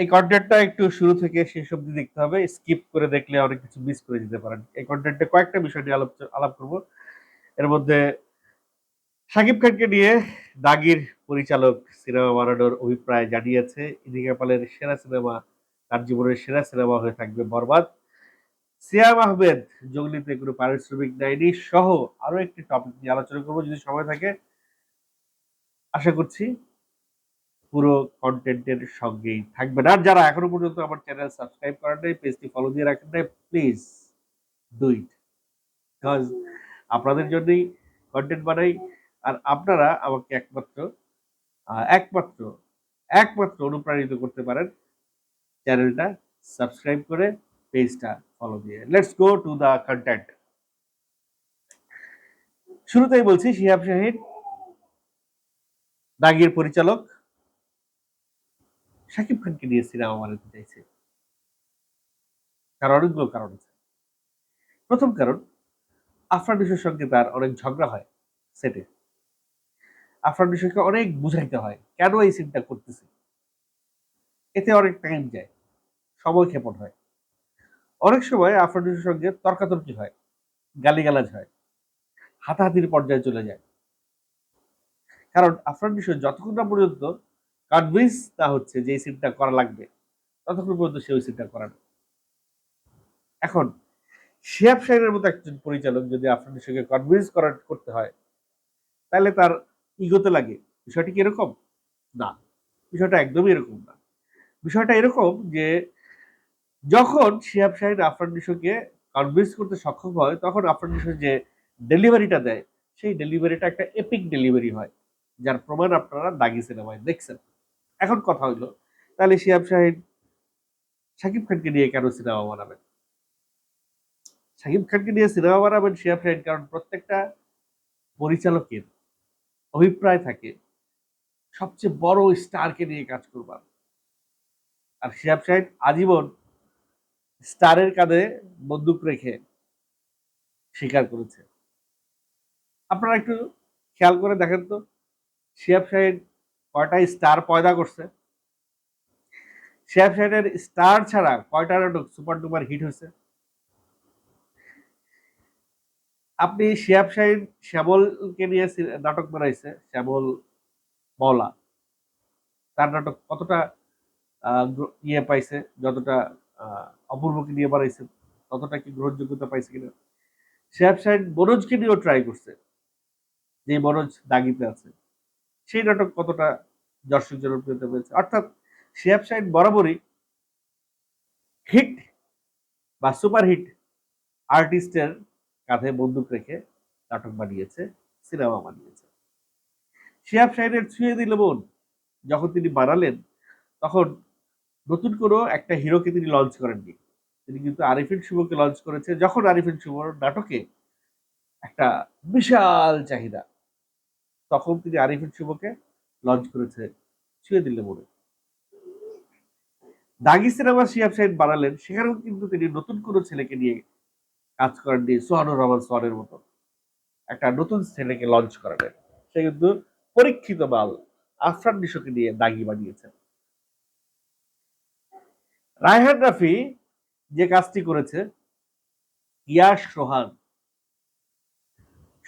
এই কন্টেন্টটা একটু শুরু থেকে শেষ অবধি দেখতে হবে। স্কিপ করে দেখলে অনেক কিছু মিস করে যেতে পারেন। এই কন্টেন্টে কয়েকটা বিষয় নিয়ে আলাপ আলাপ করব। এর মধ্যে শাকিব খানকে নিয়ে দাগির পরিচালক সিনেমা বানানোর অভিপ্রায় জানিয়েছে। ইদিকা পালের সেরা সিনেমা, তার জীবনের সেরা সিনেমা হয়ে থাকবে বরবাদ। সিয়াম আহমেদ, জঙ্গলিতে কোনো পারিশ্রমিক নেয়নি সহ আরও একটি টপিক নিয়ে আলোচনা করব। যদি সময় থাকে, আশা করছি পুরো কন্টেন্টের সঙ্গেই থাকবেন। আর যারা এখনও পর্যন্ত আমার চ্যানেল সাবস্ক্রাইব করেন নাই পেজটি ফলো দিয়ে রাখেন নাই প্লিজ ডু ইট বিকজ আপনাদের জন্যই কন্টেন্ট বানাই, আর আপনারা আমাকে একমাত্র একমাত্র একমাত্র অনুপ্রাণিত করতে পারেন চ্যানেলটা সাবস্ক্রাইব করে পেজটা ফলো দিয়ে। Let's go to the content শুরুতেই বলছি, শিহাব শাহিদ দাগির পরিচালক। শাকিব খানকে নিয়ে সিনেমা বানাতে চাইছে। তার অনেকগুলো কারণ আছে। প্রথম কারণ আফরানিসের সঙ্গে তার অনেক ঝগড়া হয় সেটে। আফরান নিশোকে অনেক বুঝাইতে হয়, কেন এই সিনটা করতেছে? এতে অনেক টাইম যায়, সময় ক্ষেপণ হয়। অনেক সময় আফরানিসের সঙ্গে তর্কাতর্কি হয়, গালিগালাজ হয়, হাতাহাতির পর্যায়ে চলে যায়। কারণ আফরান নিশো যতক্ষণ না পর্যন্ত কনভিন্স তা হচ্ছে যে এই সিনটা করা লাগবে। ততক্ষণ পর্যন্ত সে ওই সিনটা করে না এখন, শিয়াব শাহিনের মতো একজন পরিচালক যদি আফরান নিশোকে কনভিন্স করার করতে হয়, তাহলে তার ইগোতে লাগে। বিষয়টি কি এরকম? না। বিষয়টা একদমই এরকম না। বিষয়টা এরকম যে, যখন শিহাব শাহিন আফরান নিশোকে কনভিন্স করতে সক্ষম হয়, তখন আফরান নিশো যে ডেলিভারিটা দেয়, সেই ডেলিভারিটা একটা এপিক ডেলিভারি হয়, যার প্রমাণ আপনারা দাগি সিনেমায় দেখছেন। এখন কথা হইল, তাহলে শিহাব শাহিন শাকিব খানকে নিয়ে কেন সিনেমা বানাবেন? শাকিব খানকে নিয়ে সিনেমা বানাবেন শিহাব শাহিন কারণ প্রত্যেকটা পরিচালকের অভিপ্রায় থাকে, সবচেয়ে বড় স্টারকে নিয়ে কাজ করবার। আর শিহাব শাহিন আজীবন স্টারের কাঁধে বন্দুক রেখে স্বীকার করেছে। আপনারা একটু খেয়াল করে দেখেন তো শিহাব শাহিন কয়টা স্টার পয়দা করছে? শিহাব শাহিনের স্টার ছাড়া কয়টা নাটক সুপার ডুপার হিট হয়েছে? আপনি শিহাব শাহিন শ্যামলকে নিয়ে নাটক বানাইছে, শ্যামল মওলা তার নাটক কতটা ইয়ে পাইছে, যতটা অপূর্বকে নিয়ে বানাইছে, ততটা কি গ্রহণযোগ্যতা পাইছে কিনা? শিহাব শাহিন মনোজকে নিয়েও ট্রাই করছে, যে মনোজ দাগিতে আছে। সেই নাটক কতটা দর্শক জনপ্রিয়তা পেয়েছে অর্থাৎ শিয়াব শাহিন বরাবরই হিট বা সুপার হিট আর্টিস্টের কাঁধে বন্দুক রেখে নাটক বানিয়েছে সিনেমা বানিয়েছে। শিহাব শাহিনের ছুঁয়ে দিল বোন, যখন তিনি বানালেন, তখন নতুন কোনো একটা হিরোকে তিনি লঞ্চ করেননি। তিনি কিন্তু আরিফিন শুভকে লঞ্চ করেছে, যখন আরিফিন শুভর নাটকে একটা বিশাল চাহিদা। তখন তিনি আরিফিন শুভকে লঞ্চ করেছে ছুঁয়ে দিলে মনে দাগি সিনেমা শিহাব শাহিন বানালেন, সেখানেও কিন্তু তিনি নতুন কোনো ছেলেকে নিয়ে কাজ করেননি, সোহানুর রহমান সোহানের মতো। একটা নতুন ছেলেকে লঞ্চ করালেন। সে কিন্তু পরীক্ষিত মাল আফরান নিশোকে নিয়ে দাগি বানিয়েছেন। রায়হান রাফি যে কাজটি করেছে, ইয়াস সোহান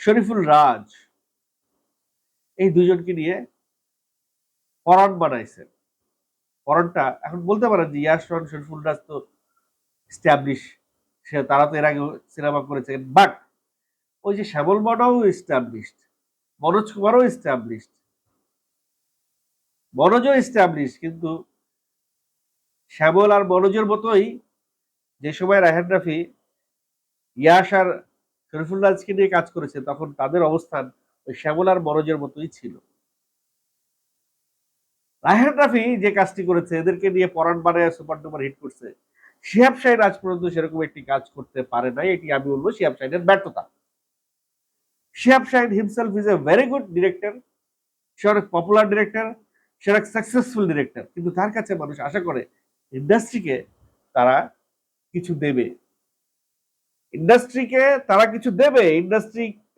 শরীফুল রাজ এই দুজনকে নিয়ে পরাণ বানাইছেন। পরাণটা এখন বলতে পারেন যে ইয়াস সোহান শরীফুল রাজ তো স্ট্যাবলিশ সে তারা তো এর আগে সিনেমা করেছেন বাট ওই যে শ্যামল মানাও এস্টাবলিশড মনোজ কুমারও এস্টাবলিশড মনোজও এস্টাবলিশ কিন্তু শ্যামল আর মনোজের মতোই যে সময় রাহেন রাফি ইয়াস আর শরীফুল রাজকে নিয়ে কাজ করেছে, তখন তাদের অবস্থান ওই শ্যামল আর মনোজের মতোই ছিল। রাহেন রাফি যে কাজটি করেছে, এদেরকে নিয়ে পরাণ বানায় সুপার ডুপার হিট করছে, শিহাব শাহিন আজ পর্যন্ত সেরকম একটি কাজ করতে পারে নাই, এটি আমি বলব শিহাব শাহিনের ব্যর্থতা। Shihab Shahin himself is a very good director সে অনেক পপুলার ডিরেক্টর সে অনেক সাকসেসফুল ডিরেক্টর কিন্তু তার কাছে মানুষ আশা করে ইন্ডাস্ট্রিকে তারা কিছু দেবে। ইন্ডাস্ট্রিকে তারা কিছু দেবে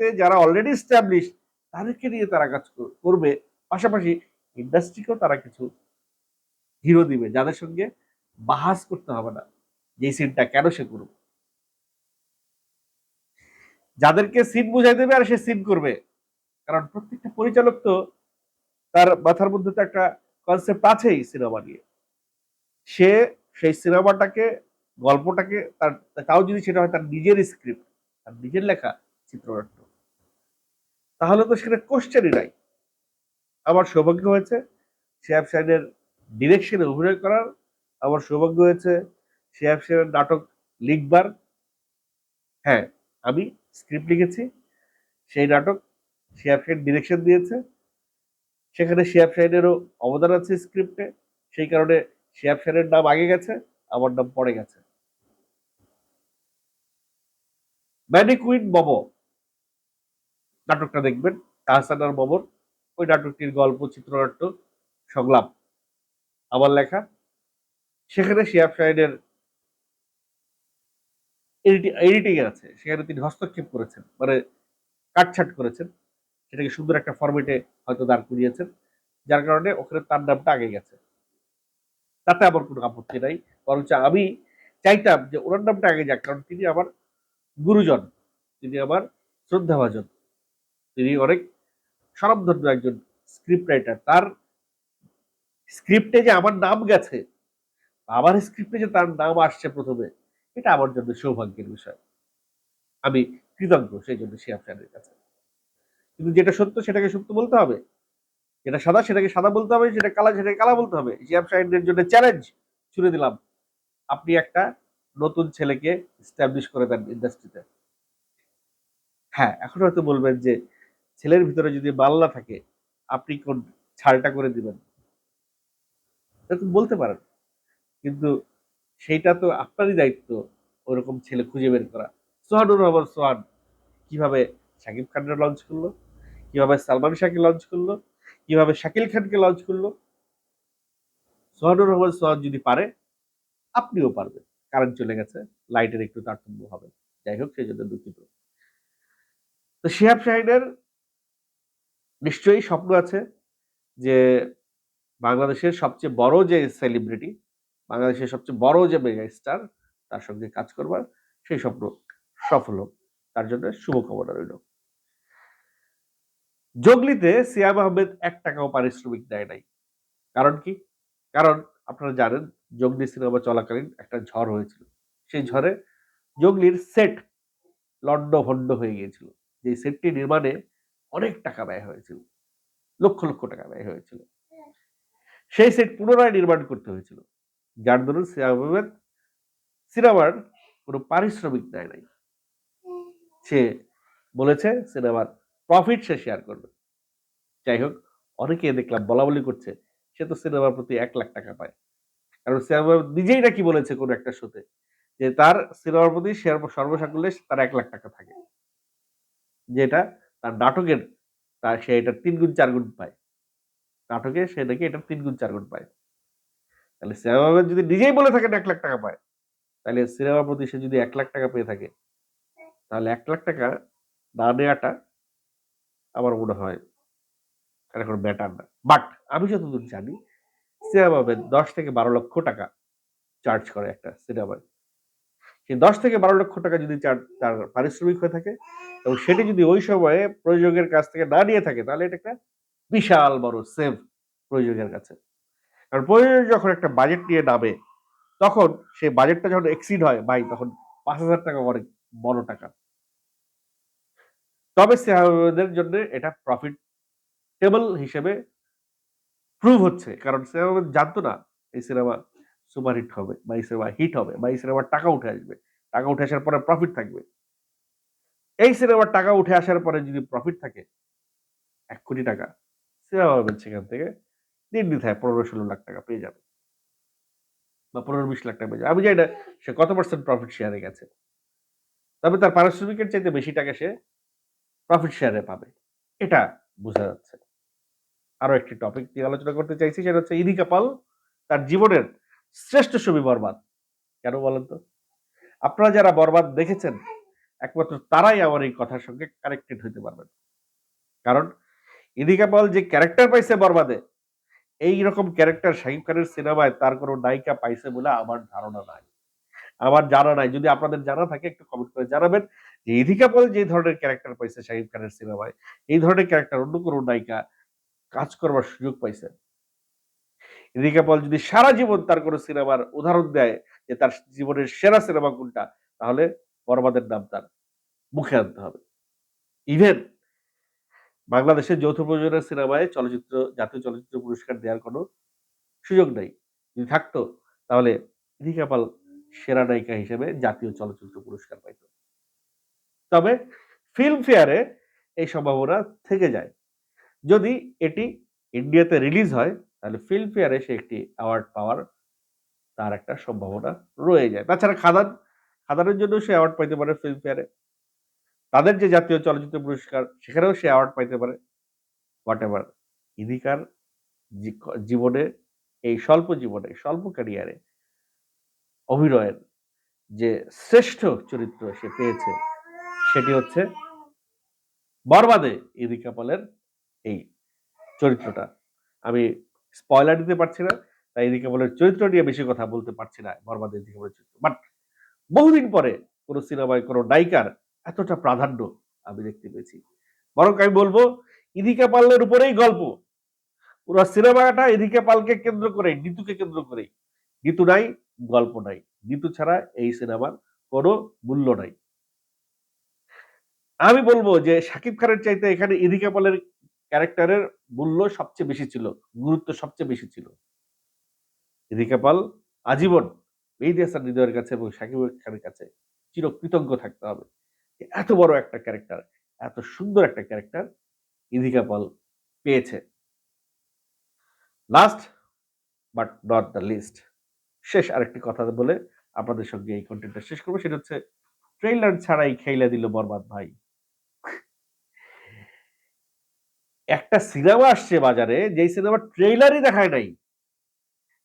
ইন্ডাস্ট্রিতে যারা অলরেডি স্ট্যাবলিশ তাদেরকে নিয়ে তারা কাজ করবে। পাশাপাশি ইন্ডাস্ট্রিকেও তারা কিছু হিরো দিবে, যাদের সঙ্গে বাহাস করতে হবে না, যে সিনটা কেন সে করবে যাদেরকে সিন বুঝাই দেবে আর সে সিন করবে। কারণ প্রত্যেকটা পরিচালক তো তার মাথার মধ্যে তো একটা কনসেপ্ট আছেই সিনেমা নিয়ে। সে সেই সিনেমাটাকে গল্পটাকে, তার তাও যদি সেটা হয় তার নিজের স্ক্রিপ্ট তার নিজের লেখা, চিত্রনাট্য। তাহলে তো সেটা কোশ্চেনই নাই। আমার সৌভাগ্য হয়েছে শেয়াব সাহেবের ডিরেকশনে অভিনয় করার। আমার সৌভাগ্য হয়েছে শেয়াব সাহেবের নাটক লিখবার। হ্যাঁ আমি স্ক্রিপ্ট লিখেছি। সেই নাটক শেয়াব সাহেব ডিরেকশন দিয়েছে। সেখানে শেয়াব সাহেবেরও অবদান আছে স্ক্রিপ্টে সেই কারণে শেয়াব সাহেবের নাম আগে গেছে, আমার নাম পরে গেছে। ম্যানি কুইন বব নাটকটা দেখবেন, তাহসান আর ববর ওই নাটকটির গল্প, চিত্রনাট্য, সংলাপ, আমার লেখা। সেখানে শিয়াব শাহিনের এডিটিং আছে। সেখানে তিনি হস্তক্ষেপ করেছেন মানে কাটছাট করেছেন। সেটাকে সুন্দর একটা ফরমেটে হয়তো দাঁড় করিয়েছেন, যার কারণে ওখানে তার নামটা আগে গেছে। তাতে আমার কোনো আপত্তি নাই, বরঞ্চ আমি চাইতাম যে ওনার নামটা আগে যাক, কারণ তিনি আমার গুরুজন, তিনি আমার শ্রদ্ধাভাজন। তিনি অনেক স্বনামধন্য একজন স্ক্রিপ্ট রাইটার তার স্ক্রিপ্টে যে আমার নাম গেছে, আমার স্ক্রিপ্টে যে তার নাম আসছে প্রথমে, এটা আমার জন্য সৌভাগ্যের বিষয়। আমি কৃতজ্ঞ সেই জন্য শিয়াব সাহেবের কাছে। কিন্তু যেটা সত্য সেটাকে সত্য বলতে হবে। যেটা সাদা সেটাকে সাদা বলতে হবে, যেটা কালা সেটাকে কালা বলতে হবে। শিয়াব সাহেবের জন্য চ্যালেঞ্জ ছুড়ে দিলাম। আপনি একটা নতুন ছেলেকে স্ট্যাবলিশ করে দেন ইন্ডাস্ট্রিতে হ্যাঁ এখন হয়তো বলবেন যে ছেলের ভিতরে যদি মাল্লা থাকে, আপনি কোন ছাড়টা করে দিবেন? এরকম বলতে পারেন। কিন্তু সেইটা তো আপনারই দায়িত্ব, ওরকম ছেলে খুঁজে বের করা। সোহানুর রহমান সোহান কীভাবে শাকিব খানকে লঞ্চ করল? কীভাবে সালমান শাহকে লঞ্চ করল? কীভাবে শাকিল খানকে লঞ্চ করল? সোহানুর রহমান সোহান যদি পারে, আপনিও পারবেন। কারেন্ট চলে গেছে লাইটের একটু তারতম্য হবে। যাই হোক, সেই জন্য দুঃখিত। তো শিহাব শাহিনের নিশ্চয়ই স্বপ্ন আছে যে বাংলাদেশের সবচেয়ে বড় যে সেলিব্রিটি বাংলাদেশের সবচেয়ে বড় যে মেগা স্টার তার সঙ্গে কাজ করবার সেই স্বপ্ন সফল হোক। তার জন্য শুভকামনা রইল। জগলিতে সিয়াম আহমেদ এক টাকাও পারিশ্রমিক দেয় নাই। কারণ কি? কারণ আপনারা জানেন জগলি সিনেমা চলাকালীন একটা ঝড় হয়েছিল। সেই ঝড়ে জগলির সেট লন্ড ভন্ড হয়ে গিয়েছিল। যে সেটটি নির্মাণে অনেক টাকা ব্যয় হয়েছিল। লক্ষ লক্ষ টাকা ব্যয় হয়েছিল। সেই সেট পুনরায় নির্মাণ করতে হয়েছিল। যার দরুন সিয়াম সিনেমার কোনো পারিশ্রমিক দেয় নাই। সে বলেছে সিনেমার প্রফিট সে শেয়ার করবে। যাই হোক অনেকে দেখলাম বলা বলি করছে সে তো সিনেমার প্রতি এক লাখ টাকা পায়। কারণ সিনেমা নিজেই নাকি বলেছে কোনো একটা শোতে যে তার সিনেমার প্রতি সর্বসাকুল্যে তার এক লাখ টাকা থাকে। যেটা তার নাটকের, তার সে এটা তিন গুণ চার গুণ পায়। নাটকে সে নাকি এটা তিন গুণ চার গুণ পায়। তাহলে সিনেমা যদি নিজেই বলে থাকেন এক লাখ টাকা পায়, তাহলে সিনেমার প্রতি সে যদি এক লাখ টাকা পেয়ে থাকে, তাহলে এক লাখ টাকা না নেওয়াটা আমার মনে হয় এটা কোনো ব্যাটার না। বাট আমি যতদূর জানি, সিনেমা দশ থেকে বারো লক্ষ টাকা চার্জ করে একটা সিনেমায়। সেই দশ থেকে বারো লক্ষ টাকা যদি তার পারিশ্রমিক হয়ে থাকে এবং সেটি যদি ওই সময়ে প্রযোজকের কাছ থেকে না নিয়ে থাকে, তাহলে এটা একটা বিশাল বড় সেভ প্রযোজকের কাছে। কারণ প্রযোজক যখন একটা বাজেট নিয়ে নামে, তখন সেই বাজেটটা যখন এক্সিড হয়, ভাই, তখন পাঁচ হাজার টাকা অনেক বড় টাকা। তবে সিনেমাদের জন্য এটা প্রফিট টেবল হিসেবে প্রুভ হচ্ছে। কারণ সিনেমা জানতো না এই সিনেমা সুপার হিট হবে বা এই সিনেমা হিট হবে বা এই সিনেমার টাকা উঠে আসবে। টাকা উঠে আসার পরে প্রফিট থাকবে। এই সিনেমার টাকা উঠে আসার পরে যদি প্রফিট থাকে, এক কোটি টাকা সিনেমা পাবেন সেখান থেকে নির্দ্বিধায় পনেরো ষোলো লাখ টাকা পেয়ে যাবে। বা পনেরো বিশ লাখ টাকা পেয়ে যাবে। আমি জানি না সে কত পার্সেন্ট প্রফিট শেয়ারে গেছে। তবে তার পারিশ্রমিকের চাইতে বেশি টাকা সে প্রফিট শেয়ারে পাবে। এটা বোঝা যাচ্ছে। আরও একটি টপিক নিয়ে আলোচনা করতে চাইছি, সেটা হচ্ছে ইদিকা পাল তার জীবনের শ্রেষ্ঠ ছবি বরবাদ। কেন বলেন তো? আপনারা যারা বরবাদ দেখেছেন, একমাত্র তারাই আমার এই কথার সঙ্গে কানেক্টেড হইতে পারবেন। কারণ ইদিকা পাল যে ক্যারেক্টার পাইছে বরবাদে, এই রকম ক্যারেক্টার শাকিব খানের সিনেমায় তার কোনো নায়িকা পাইছে বলে আমার ধারণা নাই। আমার জানা নাই। যদি আপনাদের জানা থাকে, একটু কমেন্ট করে জানাবেন যে ইধিকা পল যে ধরনের ক্যারেক্টার পাইছে শাকিব খানের সিনেমায়, এই ধরনের ক্যারেক্টার অন্য কোনো নায়িকা কাজ করবার সুযোগ পাইছে। ইদিকা পল যদি সারা জীবন তার কোনো সিনেমার উদাহরণ দেয় যে তার জীবনের সেরা সিনেমা কোনটা, তাহলে বরবাদের নাম তার মুখে আনতে হবে। ইভেন বাংলাদেশের যৌথ প্রযোজনার সিনেমায় চলচ্চিত্র, জাতীয় চলচ্চিত্র পুরস্কার দেওয়ার কোনো সুযোগ নেই। যদি থাকতো, তাহলে ইদিকা পাল সেরা নায়িকা হিসেবে জাতীয় চলচ্চিত্র পুরস্কার পাইত। তবে ফিল্ম ফেয়ারে এই সম্ভাবনা থেকে যায়। যদি এটি ইন্ডিয়াতে রিলিজ হয় তাহলে ফিল্ম ফেয়ারে সে একটি অ্যাওয়ার্ড পাওয়ার তার একটা সম্ভাবনা রয়ে যায়। তাছাড়া খাদান, খাদানের জন্য সে অ্যাওয়ার্ড পাইতে পারে ফিল্ম ফেয়ারে তাদের যে জাতীয় চলচ্চিত্র পুরস্কার, সেখানেও সে অ্যাওয়ার্ড পাইতে পারে। হোয়াট এভার ইদিকার জীবনে, এই স্বল্প জীবনে, স্বল্প ক্যারিয়ারে অভিনয়ের যে শ্রেষ্ঠ চরিত্র সে পেয়েছে, সেটি হচ্ছে বরবাদে ইদিকা পলের এই চরিত্রটা। আমি স্পয়লার দিতে পারছি না, তাই ইদিকা পলের চরিত্র নিয়ে বেশি কথা বলতে পারছি না বরবাদে ইদিকা পলের চরিত্র। বাট বহুদিন পরে কোনো সিনেমায় কোনো নায়িকার এতটা প্রাধান্য আমি দেখতে পেয়েছি। বরং আমি বলব, ইদিকা পালের উপরেই গল্প। পুরো সিনেমাটা ইদিকা পালকে কেন্দ্র করে, নিতুকে কেন্দ্র করে। নিতু নাই, গল্প নাই। নিতু ছাড়া এই সিনেমার কোনো মূল্য নাই। আমি বলব যে শাকিব খানের চাইতে এখানে ইদিকা পালের ক্যারেক্টারের মূল্য সবচেয়ে বেশি ছিল, গুরুত্ব সবচেয়ে বেশি ছিল। ইদিকা পাল আজীবন মেহেদি হাসান হৃদয়ের কাছে এবং শাকিব খানের কাছে চিরকৃতজ্ঞ থাকতে হবে। এত বড় একটা ক্যারেক্টার, এত সুন্দর একটা ক্যারেক্টার ইদিকা পাল পেয়েছে। Last but not the least শেষ আরেকটি কথা বলে আপনাদের সঙ্গে এই কন্টেন্টটা শেষ করব। সেটা হচ্ছে ট্রেইলার ছাড়াই খেইলা দিল বরবাদ ভাই। একটা সিনেমা আসছে বাজারে, যেই সিনেমা ট্রেইলারই দেখায় নাই।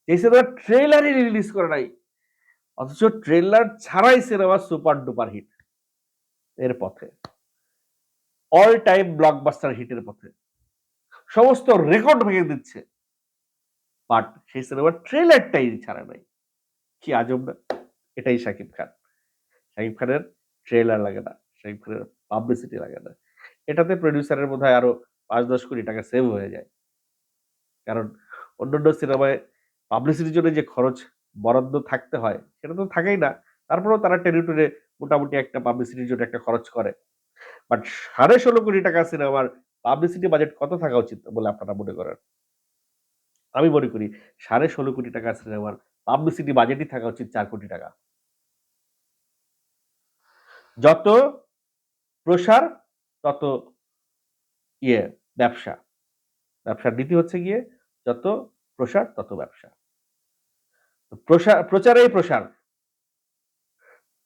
যেই সিনেমা ট্রেইলারই রিলিজ করে নাই। অথচ ট্রেলার ছাড়াই সিনেমা সুপার ডুপার হিট এর পথে। অল টাইম ব্লকবাস্টার হিটের পথে। সমস্ত রেকর্ড ভেঙে দিচ্ছে। বাট সেই সিনেমার ট্রেলারটাই ছাড়া নাই। কি আজব না এটাই শাকিব খান। শাকিব খানের ট্রেলার লাগে না। শাকিব খানের পাবলিসিটি লাগে না। এটাতে প্রডিউসারের বোধ হয় আরও পাঁচ দশ কোটি টাকা সেভ হয়ে যায়। কারণ অন্যান্য সিনেমায় পাবলিসিটির জন্য যে খরচ বরাদ্দ থাকতে হয়, সেটা তো থাকেই না। তারপরেও তারা টেরিটরি মোটামুটি একটা পাবলিসিটির জন্য একটা খরচ করে। বাট সাড়ে ষোলো কোটি টাকা সিনেমার পাবলিসিটি বাজেট কত থাকা উচিত বলে আপনারা মনে করেন? আমি মনে করি সাড়ে ষোলো কোটি টাকা সিনেমার পাবলিসিটি বাজেটই থাকা উচিত চার কোটি টাকা। যত প্রসার, তত ইয়ে। ব্যবসা। ব্যবসার নীতি হচ্ছে গিয়ে যত প্রসার, তত ব্যবসা। প্রসার প্রচারেই প্রসার।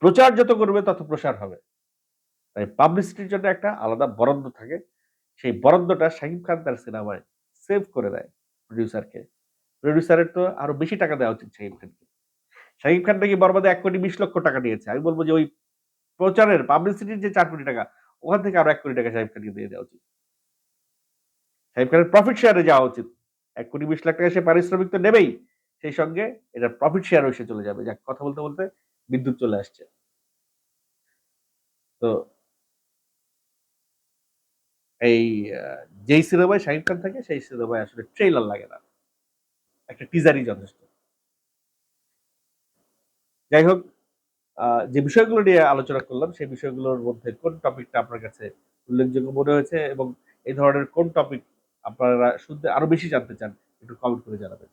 প্রচার যত করবে, তত প্রসার হবে। তাই পাবলিসিটির জন্য একটা আলাদা বরাদ্দ থাকে। সেই বরাদ্দটা শাহিব খান তার সিনেমায় সেভ করে দেয় প্রডিউসারকে প্রডিউসারের তো আরও বেশি টাকা দেওয়া উচিত শাহিব খানকে। শাহিব খান নাকি বরবাদে এক কোটি বিশ লক্ষ টাকা নিয়েছে আমি বলব যে ওই প্রচারের পাবলিসিটির যে চার কোটি টাকা, ওখান থেকে আরও এক কোটি টাকা শাহিব খানকে দিয়ে দেওয়া উচিত। শাহিব খানের প্রফিট শেয়ারে যাওয়া উচিত। এক কোটি বিশ লাখ টাকা সে পারিশ্রমিক তো নেবেই, সেই সঙ্গে এটা প্রফিট শেয়ার এসে চলে যাবে। যাক, কথা বলতে বলতে বিদ্যুৎ চলে আসছে। তো এই যেই সিনেমায় শাহিদ খান থাকে, সেই সিনেমায় আসলে ট্রেলার লাগে না। একটা টিজারই যথেষ্ট। যাই হোক যে বিষয়গুলো নিয়ে আলোচনা করলাম, সেই বিষয়গুলোর মধ্যে কোন টপিকটা আপনার কাছে উল্লেখযোগ্য মনে হয়েছে এবং এই ধরনের কোন টপিক আপনারা শুনতে আরও বেশি জানতে চান একটু কমেন্ট করে জানাবেন।